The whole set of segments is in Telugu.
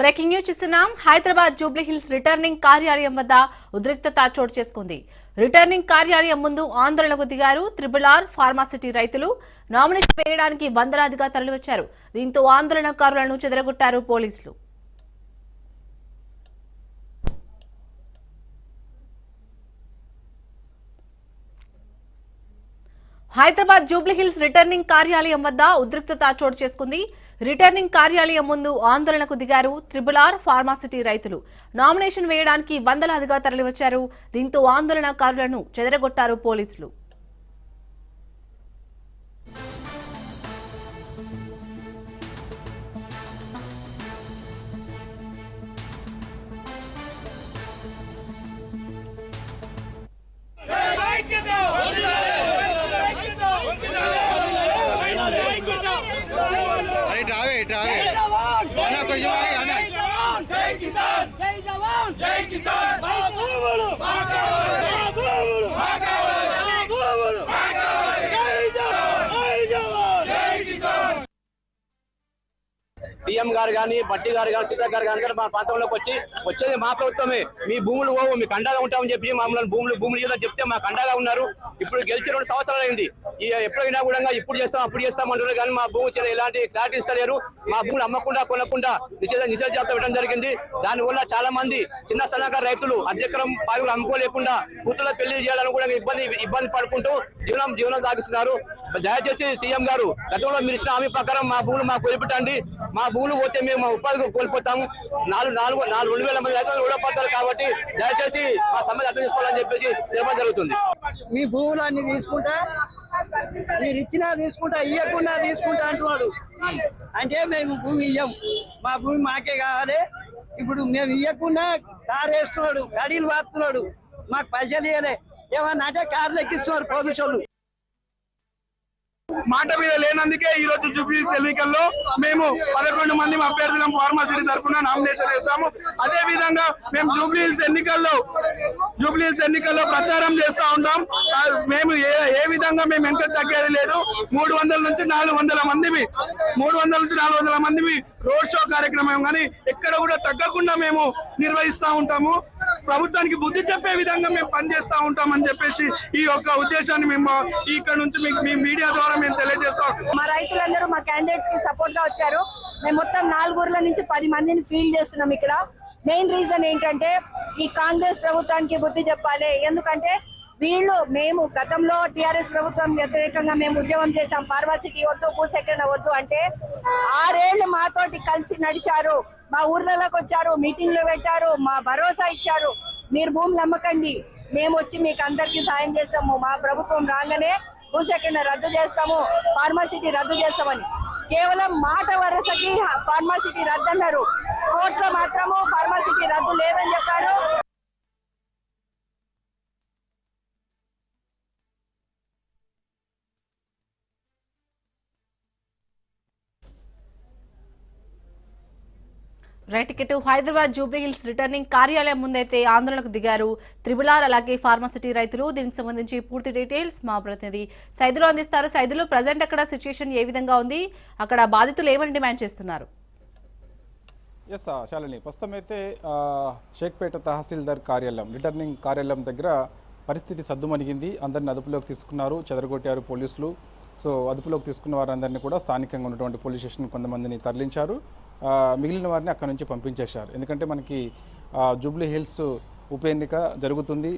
బ్రేకింగ్ న్యూస్ చూస్తున్నాం. హైదరాబాద్ జూబ్లీ హిల్స్ రిటర్నింగ్ కార్యాలయం వద్ద ఉద్రిక్తత చోటు చేసుకుంది. రిటర్నింగ్ కార్యాలయం ముందు ఆందోళనకు దిగారు త్రిబుల్ ఆర్ ఫార్మాసిటీ రైతులు. నామినేషన్ వేయడానికి వందలాదిగా తరలివచ్చారు. దీంతో ఆందోళనకారులను చెదరగొట్టారు పోలీసులు. హైదరాబాద్ జూబ్లీహిల్స్ రిటర్నింగ్ కార్యాలయం వద్ద ఉద్రిక్తత చోటు చేసుకుంది. రిటర్నింగ్ కార్యాలయం ముందు ఆందోళనకు దిగారు త్రిబుల్ ఆర్ ఫార్మాసిటీ రైతులు. నామినేషన్ వేయడానికి వందలాదిగా తరలివచ్చారు. దీంతో ఆందోళనకారులను చెదరగొట్టారు పోలీసులు. આવે આના કોઈ જવાબ આના જય કિસાન જય જવાન જય કિસાન సీఎం గారు కానీ బట్టి గారు కానీ సీతా గారు కానీ మా ప్రాంతంలోకి వచ్చి వచ్చేది మా ప్రభుత్వమే. మీ భూములు పోవు మీ అండగా ఉంటామని చెప్పి మమ్మల్ని భూములు భూములు చేద్దాం చెప్తే మా అండగా ఉన్నారు. ఇప్పుడు గెలిచి రెండు సంవత్సరాలు అయింది. ఎప్పుడైనా కూడా ఇప్పుడు చేస్తాం అప్పుడు చేస్తాం అంటారు కానీ మా భూమి ఎలాంటి క్లారిటీ ఇస్తలేరు. మా భూములు అమ్మకుండా కొనకుండా నిషేధ నిషేధ జాబితా ఇవ్వడం జరిగింది. దాని వల్ల చాలా మంది చిన్న సన్నకారు రైతులు అధ్యక్రం పాలు అమ్ముకోలేకుండా కూతుళ్ళ పెళ్ళి చేయాలని కూడా ఇబ్బంది ఇబ్బంది పడుకుంటూ జీవనం జీవనం సాగిస్తున్నారు. దయచేసి సీఎం గారు గతంలో మీరు ఇచ్చిన హామీ ప్రకారం మా భూములు మాకు కొలిపెట్టండి మా భూములు పోతే మేము మా ఉపాధి కోల్పోతాము. నాలుగు నాలుగు నాలుగు రెండు వేల మంది రైతులు కూడా కాబట్టి దయచేసి మా సమస్య అర్థం చేసుకోవాలని చెప్పేసి చెప్పడం జరుగుతుంది. మీ భూములు అన్ని తీసుకుంటా? మీరు ఇచ్చినా తీసుకుంటా ఇవ్వకుండా తీసుకుంటా అంటున్నాడు. అంటే మేము భూమి ఇయ్యం. మా భూమి మాకే కావాలి. ఇప్పుడు మేము ఇవ్వకుండా కారు వేస్తున్నాడు గడీలు వాడుతున్నాడు. మాకు పైసలు ఇవ్వలే ఏమన్నా అంటే కార్లు ఎక్కిస్తున్నారు పోలీసు మాట మీద లేనందుకే ఈ రోజు జూబ్లీస్ ఎన్నికల్లో మేము పదకొండు మంది అభ్యర్థులం ఫార్మసిటీ తరఫున నామినేషన్ వేస్తాము. అదే విధంగా మేము జూబ్లీహిల్స్ ఎన్నికల్లో జూబ్లీహిల్స్ ఎన్నికల్లో ప్రచారం చేస్తా ఉంటాం మేము ఏ ఏ విధంగా మేము వెనక తగ్గేది లేదు. మూడు వందల నుంచి నాలుగు వందల మందివి మూడు వందల నుంచి నాలుగు వందల మందివి రోడ్ షో కార్యక్రమం కానీ ఎక్కడ కూడా తగ్గకుండా మేము నిర్వహిస్తా ఉంటాము. ప్రభుత్వానికి బుద్ధి చెప్పే విధంగా మేము పనిచేస్తా ఉంటాం అని చెప్పేసి ఈ యొక్క ఉద్దేశాన్ని మేము ఇక్కడ నుంచి మీకు మీ మీడియా ద్వారా మేము తెలియజేస్తాం. మా రైతులందరూ మా క్యాండిడేట్స్కి సపోర్ట్గా వచ్చారు. మేము మొత్తం నాలుగురుల నుంచి పది మందిని ఫీల్ చేస్తున్నాం ఇక్కడ. మెయిన్ రీజన్ ఏంటంటే ఈ కాంగ్రెస్ ప్రభుత్వానికి బుద్ధి చెప్పాలి. ఎందుకంటే వీళ్ళు మేము గతంలో టిఆర్ఎస్ ప్రభుత్వం వ్యతిరేకంగా మేము ఉద్యమం చేసాం ఫార్మసీకి వద్దు భూసేకరణ వద్దు అంటే ఆరేళ్ళు మాతోటి కలిసి నడిచారు. మా ఊర్లలోకి వచ్చారు మీటింగ్లు పెట్టారు మా భరోసా ఇచ్చారు. మీరు భూములు అమ్మకండి మేము వచ్చి మీకు అందరికీ సాయం చేస్తాము. మా ప్రభుత్వం రాగానే భూసేకరణ రద్దు చేస్తాము ఫార్మసీటీ రద్దు చేస్తామని. కేవలం మాట వరసకి ఫార్మసీటీ రద్దు అన్నారు కోర్టులో మాత్రము ఫార్మాసిటీ రద్దు లేదని చెప్పారు. Right ticket. Hyderabad Jubilee Hills returning కార్యాలయం ముందైతే ఆందోళనకు దిగారు త్రిబులార్ అలాగే ఫార్మసిటీ రైతులు. దీనికి సంబంధించి పూర్తి డీటెయిల్స్ మా ప్రతినిధి సైదులు అందిస్తారు. సైదులు ప్రజెంట్ అక్కడ సిచ్యుయేషన్ ఏ విధంగా ఉంది? అక్కడ బాధితులు ఏమని డిమాండ్ చేస్తున్నారు? ఎస్ శాలిని. ప్రస్తుతం అయితే షేక్పేట తహసీల్దార్ కార్యాలయం రిటర్నింగ్ కార్యాలయం దగ్గర పరిస్థితి సద్దుమణిగింది. అందరిని అదుపులోకి తీసుకున్నారు చెదరగొట్టారు పోలీసులు. సో అదుపులోకి తీసుకున్న వారందరినీ కూడా స్థానికంగా ఉన్నటువంటి పోలీస్ స్టేషన్ కొంతమందిని తరలించారు. మిగిలిన వారిని అక్కడ నుంచి పంపించేశారు. ఎందుకంటే మనకి జూబ్లీ హిల్స్ ఉప ఎన్నిక జరుగుతుంది.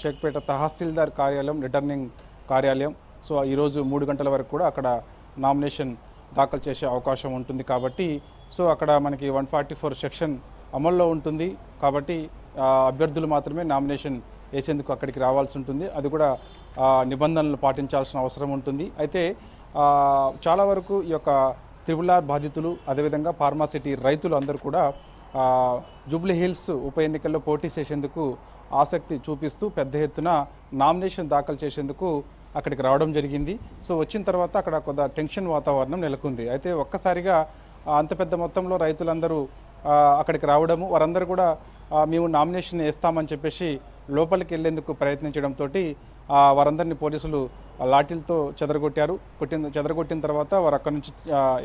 షేక్పేట తహసీల్దార్ కార్యాలయం రిటర్నింగ్ కార్యాలయం. సో ఈరోజు మూడు గంటల వరకు కూడా అక్కడ నామినేషన్ దాఖలు చేసే అవకాశం ఉంటుంది కాబట్టి సో అక్కడ మనకి వన్ ఫార్టీ ఫోర్ సెక్షన్ అమల్లో ఉంటుంది. కాబట్టి అభ్యర్థులు మాత్రమే నామినేషన్ వేసేందుకు అక్కడికి రావాల్సి ఉంటుంది. అది కూడా నిబంధనలు పాటించాల్సిన అవసరం ఉంటుంది. అయితే చాలా వరకు ఈ యొక్క త్రిబుల్ ఆర్ బాధితులు అదేవిధంగా ఫార్మాసిటీ రైతులు అందరూ కూడా జూబ్లీ హిల్స్ ఉప ఎన్నికల్లో పోటీ చేసేందుకు ఆసక్తి చూపిస్తూ పెద్ద ఎత్తున నామినేషన్ దాఖలు చేసేందుకు అక్కడికి రావడం జరిగింది. సో వచ్చిన తర్వాత అక్కడ కొంత టెన్షన్ వాతావరణం నెలకొంది. అయితే ఒక్కసారిగా అంత పెద్ద మొత్తంలో రైతులందరూ అక్కడికి రావడము వారందరూ కూడా మేము నామినేషన్ వేస్తామని చెప్పేసి లోపలికి వెళ్ళేందుకు ప్రయత్నించడంతో వారందరినీ పోలీసులు లాఠీలతో చెదరగొట్టారు. కొట్టిన చెదరగొట్టిన తర్వాత వారు అక్కడి నుంచి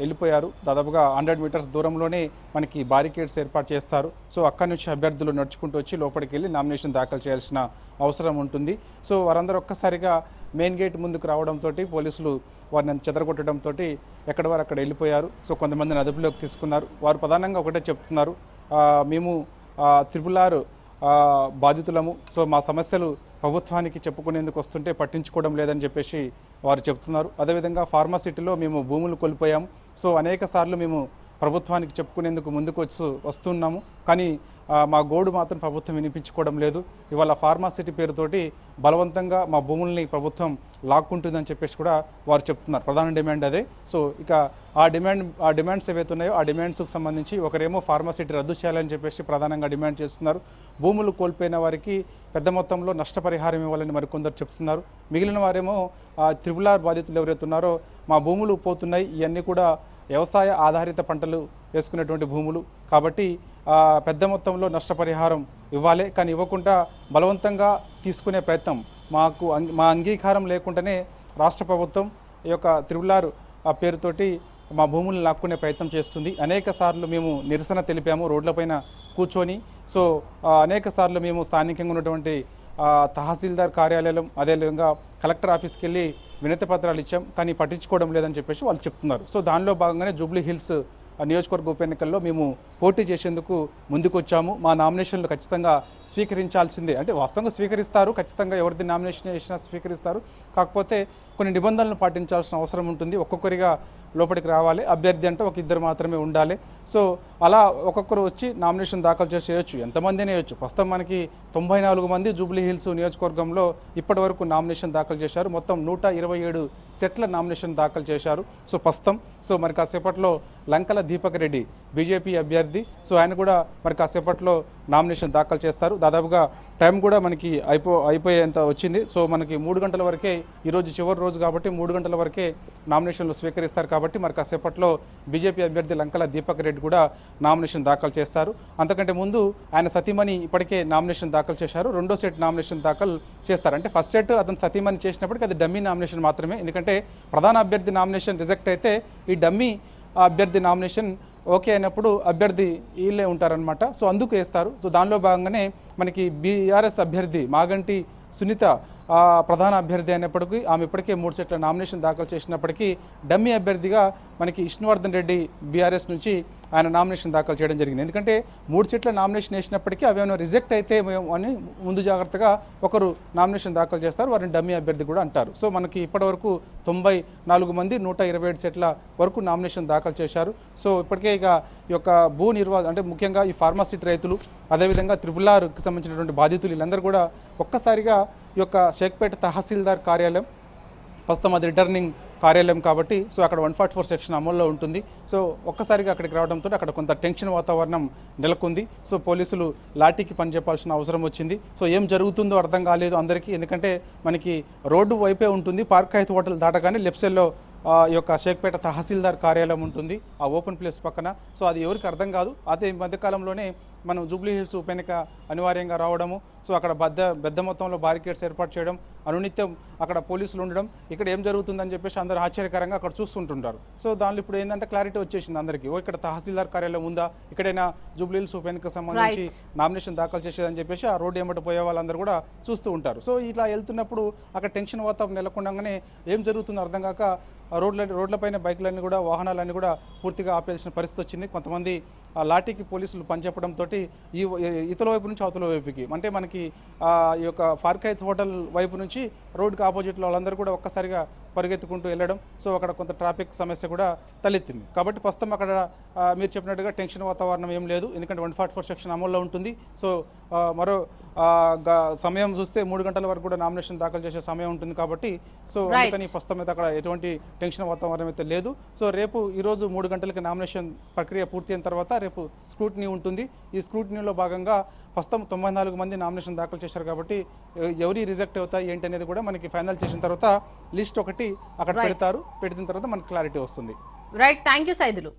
వెళ్ళిపోయారు. దాదాపుగా హండ్రెడ్ మీటర్స్ దూరంలోనే మనకి బారికేడ్స్ ఏర్పాటు చేస్తారు. సో అక్కడి నుంచి అభ్యర్థులు నడుచుకుంటూ వచ్చి లోపలికి వెళ్ళి నామినేషన్ దాఖలు చేయాల్సిన అవసరం ఉంటుంది. సో వారందరూ ఒక్కసారిగా మెయిన్ గేట్ ముందుకు రావడంతో పోలీసులు వారిని చెదరగొట్టడంతో ఎక్కడ వారు అక్కడ వెళ్ళిపోయారు. సో కొంతమందిని అదుపులోకి తీసుకున్నారు. వారు ప్రధానంగా ఒకటే చెప్తున్నారు. మేము త్రిపుల్ ఆర్ బాధితులము. సో మా సమస్యలు ప్రభుత్వానికి చెప్పుకునేందుకు వస్తుంటే పట్టించుకోవడం లేదని చెప్పేసి వారు చెప్తున్నారు. అదేవిధంగా ఫార్మాసిటీలో మేము భూములు కోల్పోయాము. సో అనేక సార్లు మేము ప్రభుత్వానికి చెప్పుకునేందుకు ముందుకు వచ్చి వస్తున్నాము. కానీ మా గోడు మాత్రం ప్రభుత్వం వినిపించుకోవడం లేదు. ఇవాళ ఫార్మాసిటీ పేరుతోటి బలవంతంగా మా భూముల్ని ప్రభుత్వం లాక్కుంటుందని చెప్పేసి కూడా వారు చెప్తున్నారు. ప్రధాన డిమాండ్ అదే. సో ఇక ఆ డిమాండ్ ఆ డిమాండ్స్ ఏవైతే ఉన్నాయో ఆ డిమాండ్స్కి సంబంధించి ఒకరేమో ఫార్మాసిటీ రద్దు చేయాలని చెప్పేసి ప్రధానంగా డిమాండ్ చేస్తున్నారు. భూములు కోల్పోయిన వారికి పెద్ద మొత్తంలో నష్టపరిహారం ఇవ్వాలని మరికొందరు చెప్తున్నారు. మిగిలిన వారేమో ఆ త్రిపుల్ ఆర్ బాధితులు ఎవరైతే ఉన్నారో మా భూములు పోతున్నాయి. ఇవన్నీ కూడా వ్యవసాయ ఆధారిత పంటలు వేసుకునేటువంటి భూములు. కాబట్టి పెద్ద మొత్తంలో నష్టపరిహారం ఇవ్వాలి. కానీ ఇవ్వకుండా బలవంతంగా తీసుకునే ప్రయత్నం మాకు మా అంగీకారం లేకుండానే రాష్ట్ర ప్రభుత్వం ఈ యొక్క త్రిబులారు ఆ పేరుతోటి మా భూములను లాక్కునే ప్రయత్నం చేస్తుంది. అనేక సార్లు మేము నిరసన తెలిపాము రోడ్లపైన కూర్చొని. సో అనేక సార్లు మేము స్థానికంగా ఉన్నటువంటి తహసీల్దార్ కార్యాలయం అదేవిధంగా కలెక్టర్ ఆఫీస్కి వెళ్ళి వినతి పత్రాలు ఇచ్చాం. కానీ పట్టించుకోవడం లేదని చెప్పేసి వాళ్ళు చెప్తున్నారు. సో దానిలో భాగంగానే జూబ్లీ హిల్స్ నియోజకవర్గ ఉప ఎన్నికల్లో మేము పోటీ చేసేందుకు ముందుకొచ్చాము. మా నామినేషన్లు ఖచ్చితంగా స్వీకరించాల్సిందే. అంటే వాస్తవంగా స్వీకరిస్తారు ఖచ్చితంగా ఎవరిది నామినేషన్ చేసినా స్వీకరిస్తారు. కాకపోతే కొన్ని నిబంధనలు పాటించాల్సిన అవసరం ఉంటుంది. ఒక్కొక్కరిగా లోపలికి రావాలి. అభ్యర్థి అంటే ఒక ఇద్దరు మాత్రమే ఉండాలి. సో అలా ఒక్కొక్కరు వచ్చి నామినేషన్ దాఖలు చేసేయచ్చు ఎంతమందినే వేయచ్చు ప్రస్తుతం మనకి తొంభై నాలుగు మంది జూబ్లీ హిల్స్ నియోజకవర్గంలో ఇప్పటి వరకు నామినేషన్ దాఖలు చేశారు. మొత్తం నూట ఇరవై ఏడు సెట్ల నామినేషన్ దాఖలు చేశారు. సో ప్రస్తుతం సో మరి కాసేపట్లో లంకల దీపక్ రెడ్డి బీజేపీ అభ్యర్థి. సో ఆయన కూడా మరి కాసేపట్లో నామినేషన్ దాఖలు చేస్తారు. దాదాపుగా టైం కూడా మనకి అయిపో అయిపోయేంత వచ్చింది. సో మనకి మూడు గంటల వరకే ఈరోజు చివరి రోజు కాబట్టి మూడు గంటల వరకే నామినేషన్లు స్వీకరిస్తారు కాబట్టి మరి కాసేపట్లో బీజేపీ అభ్యర్థి లంకల దీపక్ రెడ్డి కూడా నామినేషన్ దాఖలు చేస్తారు. అంతకంటే ముందు ఆయన సతీమణి ఇప్పటికే నామినేషన్ దాఖలు చేశారు. రెండో సెట్ నామినేషన్ దాఖలు చేస్తారు. అంటే ఫస్ట్ సెట్ అతను సతీమణి చేసినప్పటికీ అది డమ్మీ నామినేషన్ మాత్రమే. ఎందుకంటే ప్రధాన అభ్యర్థి నామినేషన్ రిజెక్ట్ అయితే ఈ డమ్మీ అభ్యర్థి నామినేషన్ ఓకే అయినప్పుడు అభ్యర్థి వీళ్ళే ఉంటారనమాట సో అందుకు వేస్తారు. సో దానిలో భాగంగానే మనకి బీఆర్ఎస్ అభ్యర్థి మాగంటి సునీత ప్రధాన అభ్యర్థి అయినప్పటికీ ఆమె ఇప్పటికే మూడు సెట్ల నామినేషన్ దాఖలు చేసినప్పటికీ డమ్మీ అభ్యర్థిగా మనకి విష్ణువర్ధన్ రెడ్డి బీఆర్ఎస్ నుంచి ఆయన నామినేషన్ దాఖలు చేయడం జరిగింది. ఎందుకంటే మూడు సీట్ల నామినేషన్ వేసినప్పటికీ అవి ఏమైనా రిజెక్ట్ అయితే మేము అని ముందు జాగ్రత్తగా ఒకరు నామినేషన్ దాఖలు చేస్తారు వారిని డమ్మీ అభ్యర్థి కూడా అంటారు. సో మనకి ఇప్పటివరకు తొంభై నాలుగు మంది నూట ఇరవై ఏడు సెట్ల వరకు నామినేషన్ దాఖలు చేశారు. సో ఇప్పటికే ఇక ఈ యొక్క భూ నిర్వా అంటే ముఖ్యంగా ఈ ఫార్మాసిటీ రైతులు అదేవిధంగా త్రిపులార్కి సంబంధించినటువంటి బాధితులు వీళ్ళందరూ కూడా ఒక్కసారిగా యొక్క షేక్పేట తహసీల్దార్ కార్యాలయం ప్రస్తుతం అది రిటర్నింగ్ కార్యాలయం కాబట్టి సో అక్కడ వన్ ఫార్టీ ఫోర్ సెక్షన్ అమల్లో ఉంటుంది. సో ఒక్కసారిగా అక్కడికి రావడంతో అక్కడ కొంత టెన్షన్ వాతావరణం నెలకొంది. సో పోలీసులు లాఠీకి పనిచేయాల్సిన అవసరం వచ్చింది. సో ఏం జరుగుతుందో అర్థం కాలేదు అందరికీ. ఎందుకంటే మనకి రోడ్డు వైపే ఉంటుంది. పార్క్ హైత్ హోటల్ దాటగానే లెఫ్ట్ సైడ్లో ఈ యొక్క షేక్పేట తహసీల్దార్ కార్యాలయం ఉంటుంది ఆ ఓపెన్ ప్లేస్ పక్కన. సో అది ఎవరికి అర్థం కాదు. అదే మధ్యకాలంలోనే మనం జూబ్లీ హిల్స్ ఉప ఎన్నిక అనివార్యంగా రావడము సో అక్కడ పెద్ద పెద్ద మొత్తంలో బారికేడ్స్ ఏర్పాటు చేయడం అనునిత్యం అక్కడ పోలీసులు ఉండడం ఇక్కడ ఏం జరుగుతుందని చెప్పేసి అందరూ ఆశ్చర్యకరంగా అక్కడ చూస్తుంటుంటారు. సో దానిలో ఇప్పుడు ఏంటంటే క్లారిటీ వచ్చేసింది అందరికీ. ఓ ఇక్కడ తహసీల్దార్ కార్యాలయం ఉందా? ఇక్కడైనా జూబ్లీ హిల్స్ ఉప ఎన్నికకు సంబంధించి. నామినేషన్ దాఖలు చేసేదని చెప్పేసి ఆ రోడ్డు ఏమిటి పోయే వాళ్ళందరూ కూడా చూస్తూ ఉంటారు. సో ఇట్లా వెళ్తున్నప్పుడు అక్కడ టెన్షన్ వాతావరణం నెలకొండగానే ఏం జరుగుతుందో అర్థం కాక ఆ రోడ్ల రోడ్లపైన బైకులన్నీ కూడా వాహనాలన్నీ కూడా పూర్తిగా ఆపేయాల్సిన పరిస్థితి వచ్చింది. కొంతమంది ఆ లాఠీకి పోలీసులు పనిచెప్పడంతో ఈ ఇతల వైపు నుంచి అవతల వైపుకి. అంటే మనకి ఈ యొక్క ఫార్కైత్ హోటల్ వైపు నుంచి రోడ్డుకి ఆపోజిట్లో వాళ్ళందరూ కూడా ఒక్కసారిగా పరిగెత్తుకుంటూ వెళ్ళడం. సో అక్కడ కొంత ట్రాఫిక్ సమస్య కూడా తలెత్తింది. కాబట్టి ప్రస్తుతం అక్కడ మీరు చెప్పినట్టుగా టెన్షన్ వాతావరణం ఏం లేదు. ఎందుకంటే వన్ ఫార్టీ ఫోర్ సెక్షన్ అమల్లో ఉంటుంది. సో మరో సమయం చూస్తే మూడు గంటల వరకు కూడా నామినేషన్ దాఖలు చేసే సమయం ఉంటుంది కాబట్టి సో. అందుకని ప్రస్తుతం అయితే అక్కడ ఎటువంటి టెన్షన్ వాతావరణం అయితే లేదు. సో రేపు ఈరోజు మూడు గంటలకి నామినేషన్ ప్రక్రియ పూర్తి అయిన తర్వాత రేపు స్క్రూటినీ ఉంటుంది. ఈ స్క్రూటినీలో భాగంగా ప్రస్తుతం తొంభై నాలుగు మంది నామినేషన్ దాఖలు చేశారు కాబట్టి ఎవరి రిజెక్ట్ అవుతాయి ఏంటి అనేది కూడా మనకి ఫైనల్ చేసిన తర్వాత లిస్ట్ ఒకటి అక్కడ. పెడతారు. పెట్టిన తర్వాత మనకి క్లారిటీ వస్తుంది. Right thank you Saidulu